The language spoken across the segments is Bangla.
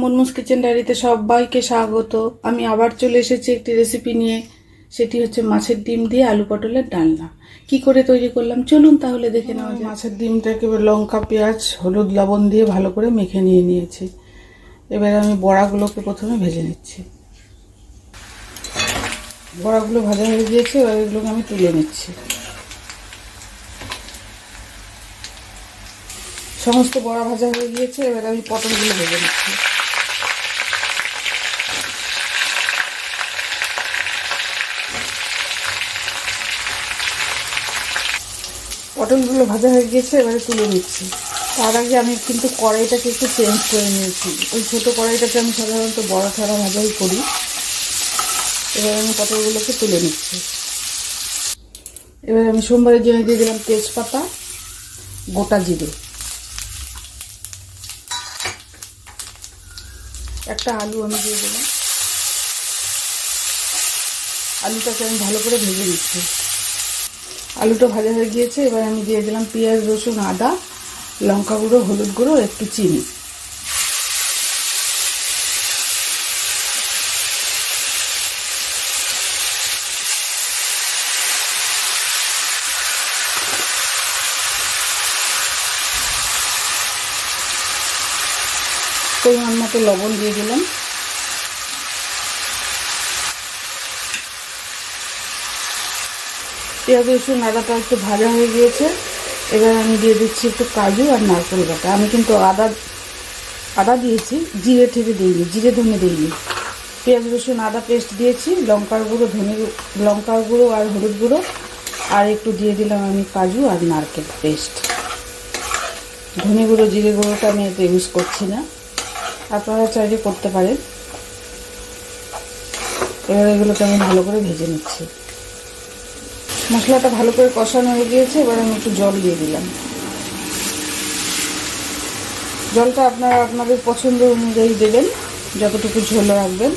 মুনমুস কিচেন ডায়েরিতে সবাইকে স্বাগত। আমি আবার চলে এসেছি একটি রেসিপি নিয়ে। সেটি হচ্ছে মাছের ডিম দিয়ে আলু পটলের ডালনা। কি করে তৈরি করলাম? চলুন তাহলে দেখে নেওয়া যায় মাছের ডিমটাকে লঙ্কা, পেঁয়াজ, হলুদ, লবণ দিয়ে ভালো করে মেখে নিয়ে নিয়েছি। এবার আমি বড়াগুলোকে প্রথমে ভেজে নিচ্ছি। বড়াগুলো ভাজা হয়ে গিয়েছে, এবার এগুলোকে আমি তুলে নিচ্ছি। সমস্ত বড়া ভাজা হয়ে গিয়েছে, এবার আমি পটলগুলো ভেজে নিচ্ছি। পটলগুলো ভাজা হয়ে গিয়েছে এবারে তুলে নিচ্ছি। তার আগে আমি কিন্তু কড়াইটাকে একটু চেঞ্জ করে নিয়েছি। ওই ছোটো কড়াইটাকে আমি সাধারণত বড়া ছাড়া ভাজাই করি। এবার আমি পটলগুলোকে তুলে নিচ্ছি। এবার আমি সোমবারের জন্য দিয়ে দিলাম তেজপাতা, গোটা জিরে। একটা আলু আমি দিয়ে দিলাম। আলুটাকে আমি ভালো করে ভেজে দিচ্ছি আলুটা ভাজা হয়ে গিয়েছে, এবার আমি দিয়ে দিলাম পেঁয়াজ, রসুন, আদা, লঙ্কা গুঁড়ো, হলুদ গুঁড়ো, একটু চিনি। পরিমাণ মতো লবণ দিয়ে দিলাম। পেঁয়াজ রসুন, আদাটা একটু ভাজা হয়ে গিয়েছে। এবার আমি দিয়ে দিচ্ছি একটু কাজু আর নারকেল বাটা। আমি কিন্তু আদা আদা দিয়েছি, জিরে ঠেকে দিইনি, জিরে ধনে দিইনি। পেঁয়াজ রসুন, আদা পেস্ট দিয়েছি, লঙ্কার গুঁড়ো, ধনে লঙ্কার গুঁড়ো আর হলুদ গুঁড়ো। আর একটু দিয়ে দিলাম আমি কাজু আর নারকেল পেস্ট। ধনে গুঁড়ো, জিরে গুঁড়োটা আমি এতে ইউজ করছি না। আপনারা চাইলে করতে পারেন। এবার এগুলোকে আমি ভালো করে ভেজে নিচ্ছি। মশলাটা ভালো করে কষানো হয়ে গিয়েছে, এবার আমি একটু জল দিয়ে দিলাম। জলটা আপনারা আপনাদের পছন্দ অনুযায়ী দেবেন, যতটুকু ঝোল রাখবেন।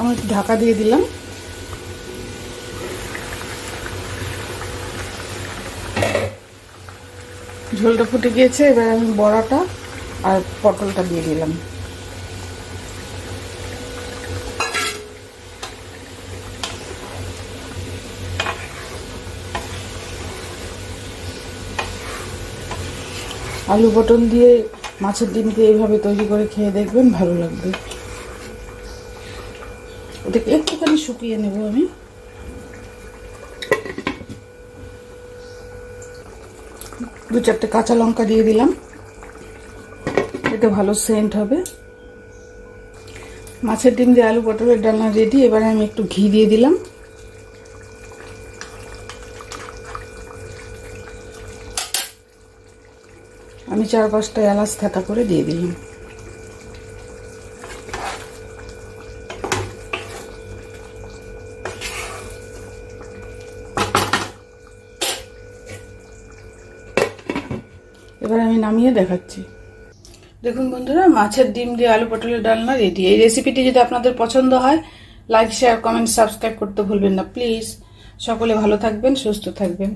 আমি ঢাকা দিয়ে দিলাম। ঝোলটা ফুটে গিয়েছে, এবার আমি বড়াটা আর পটলটা দিয়ে দিলাম। আলু পটল দিয়ে মাছের ডিমকে এইভাবে তৈরি করে খেয়ে দেখবেন ভালো লাগবে। ওটাকে একটুখানি শুকিয়ে নেব আমি। দু চারটে কাঁচা লঙ্কা দিয়ে দিলাম। এতে ভালো সেন্ট হবে। মাছের ডিম দিয়ে আলু পটলের ডালনা রেডি এবারে আমি একটু ঘি দিয়ে দিলাম। আমি চার পাঁচটা এলাচ থেতা করে দিয়ে দিলাম। এবার আমি নামিয়ে দেখাচ্ছি। দেখুন বন্ধুরা, মাছের ডিম দিয়ে আলু পটলের ডালনা রেডি এই রেসিপিটি যদি আপনাদের পছন্দ হয় লাইক শেয়ার কমেন্ট সাবস্ক্রাইব করতে ভুলবেন না প্লিজ সকলে ভালো থাকবেন, সুস্থ থাকবেন।